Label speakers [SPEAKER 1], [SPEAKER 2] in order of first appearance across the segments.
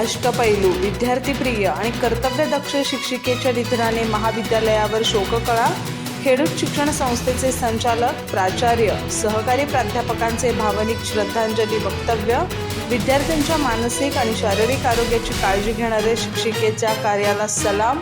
[SPEAKER 1] अष्टपैलू विद्यार्थीप्रिय आणि कर्तव्यदक्ष शिक्षिकेच्या निधनाने महाविद्यालयावर शोककळा खेडूत शिक्षण संस्थेचे संचालक प्राचार्य सहकारी प्राध्यापकांचे भावनिक श्रद्धांजली वक्तव्य विद्यार्थ्यांच्या मानसिक आणि शारीरिक आरोग्याची काळजी घेणाऱ्या शिक्षिकेच्या कार्याला सलाम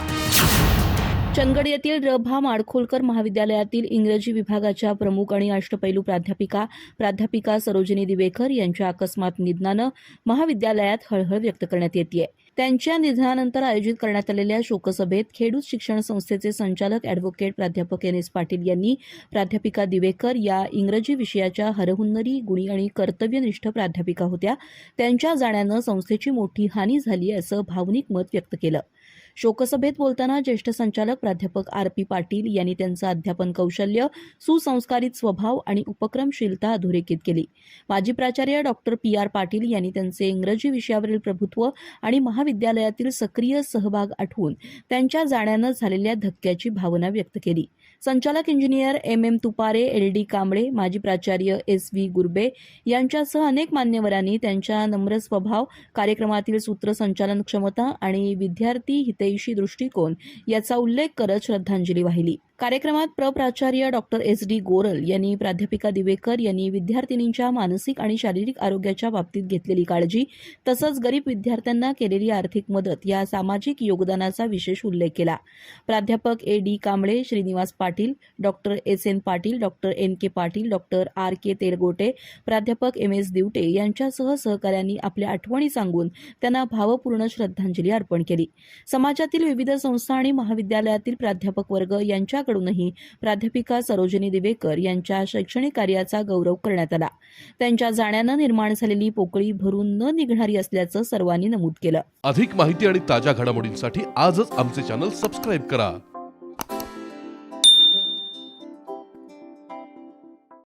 [SPEAKER 2] चंदगड येथील र भा माडखोलकर महाविद्यालयातील इंग्रजी विभागाच्या प्रमुख आणि अष्टपैलू प्राध्यापिका प्राध्यापिका सरोजिनी दिवेकर यांच्या अकस्मात निधनानं महाविद्यालयात हळहळ व्यक्त करण्यात येते त्यांच्या निधनानंतर आयोजित करण्यात आलेल्या शोकसभेत खेडूत शिक्षण संस्थेचे संचालक अॅडव्होकेट प्राध्यापक एन एस पाटील यांनी प्राध्यापिका दिवेकर या इंग्रजी विषयाच्या हरहुन्नरी गुणी आणि कर्तव्यनिष्ठ प्राध्यापिका होत्या. त्यांच्या जाण्यानं संस्थेची मोठी हानी झाली असं भावनिक मत व्यक्त केलं. शोकसभेत बोलताना ज्येष्ठ संचालक प्राध्यापक आर पी पाटील यांनी त्यांचं अध्यापन कौशल्य सुसंस्कारित स्वभाव आणि उपक्रमशीलता अधोरेखित केली. माजी प्राचार्य डॉक्टर पी आर पाटील यांनी त्यांचे इंग्रजी विषयावरील प्रभुत्व आणि महाविद्यालयातील सक्रिय सहभाग आठवून त्यांच्या जाण्यानं झालेल्या धक्क्याची भावना व्यक्त केली. संचालक engineer M M Tupare L D Kamble माजी प्राचार्य एस व्ही गुरबे यांच्यासह अनेक मान्यवरांनी त्यांच्या नम्र स्वभाव कार्यक्रमातील सूत्रसंचालन क्षमता आणि विद्यार्थी हितैषी दृष्टिकोन याचा उल्लेख करत श्रद्धांजली वाहिली. कार्यक्रमात प्रप्राचार्य डॉक्टर एस डी गोरल यांनी प्राध्यापिका दिवेकर यांनी विद्यार्थिनींच्या मानसिक आणि शारीरिक आरोग्याच्या बाबतीत घेतलेली काळजी तसंच गरीब विद्यार्थ्यांना केलेली आर्थिक मदत या सामाजिक योगदानाचा विशेष उल्लेख केला. प्राध्यापक A D Kamble Shrinivas Patil doctor S N Patil doctor N K Patil doctor R K Telgote प्राध्यापक एम एस दिवटे यांच्यासह सहकाऱ्यांनी आपल्या आठवणी सांगून त्यांना भावपूर्ण श्रद्धांजली अर्पण केली. समाजातील विविध संस्था आणि महाविद्यालयातील प्राध्यापक वर्ग यांच्या यांच्याकडूनही प्राध्यापिका सरोजिनी दिवेकर यांच्या शैक्षणिक कार्याचा गौरव करण्यात आला. त्यांच्या जाण्यानं निर्माण झालेली पोकळी भरून न निघणारी असल्याचं सर्वांनी नमूद केलं.
[SPEAKER 3] अधिक माहिती आणि ताज्या घडामोडींसाठी आजच आमचे चॅनल सबस्क्राईब करा.